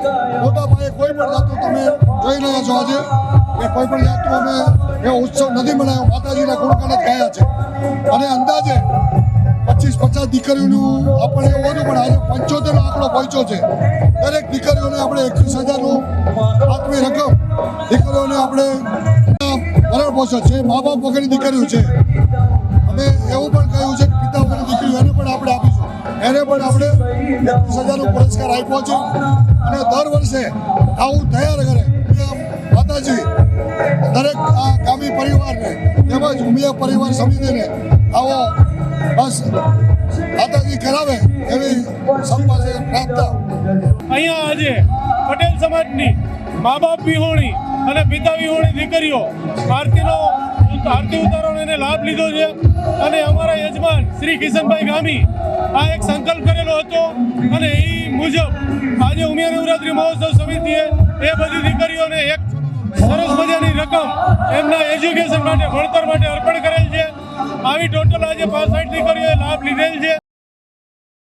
મોટા પાયે કોઈ પણ જાતનું તમે જોઈ રહ્યા છો આજે. કે કોઈ પણ જાતનું અમે એવો ઉત્સવ નથી મનાવ્યો માતાજીના ગુણગાન ગાયા છે. અને અંદાજે પચીસ પચાસ દીકરીઓનું આપણે એવું હતું, પણ આજે પંચોતેર આંકડો પહોંચ્યો છે. દરેક દીકરીઓને આપણે એકવીસ હજારનું આત્મી રકમ દીકરીઓને આપણે ભરણ પોષણ છે. મા બાપ વગરની દીકરીઓ છે. અમે એવું પણ કહ્યું છે એને પણ આપણે એકવીસ હજારનો પુરસ્કાર આપ્યો છે. અને દર વર્ષે આવું તૈયાર કરે માતાજી, દરેક આ ગામી પરિવારને તેમજ ઉમિયા પરિવાર સમિતિને આવો બસ માતાજી કરાવે એવી સૌ પાસે પ્રાર્થના. અહીંયા આજે પટેલ સમાજની મા બાપ વિહોણી અને પિતા વિહોણી દીકરીઓ આરતીનો આરતી ઉતારવાનો એને લાભ લીધો છે. અને અમારા યજમાન શ્રી કિશનભાઈ ગામી આ એક સંકલ્પ કરેલો હતો. અને એ મુજબ આજે ઉમિયા નવરાત્રી મહોત્સવ સમિતિએ એ બધી દીકરીઓને એક સરસ મજાની રકમ એમના એજ્યુકેશન માટે, ભણતર માટે અર્પણ કરેલ છે. આવી ટોટલ આજે પાંસઠ દીકરીઓએ લાભ લીધેલ છે.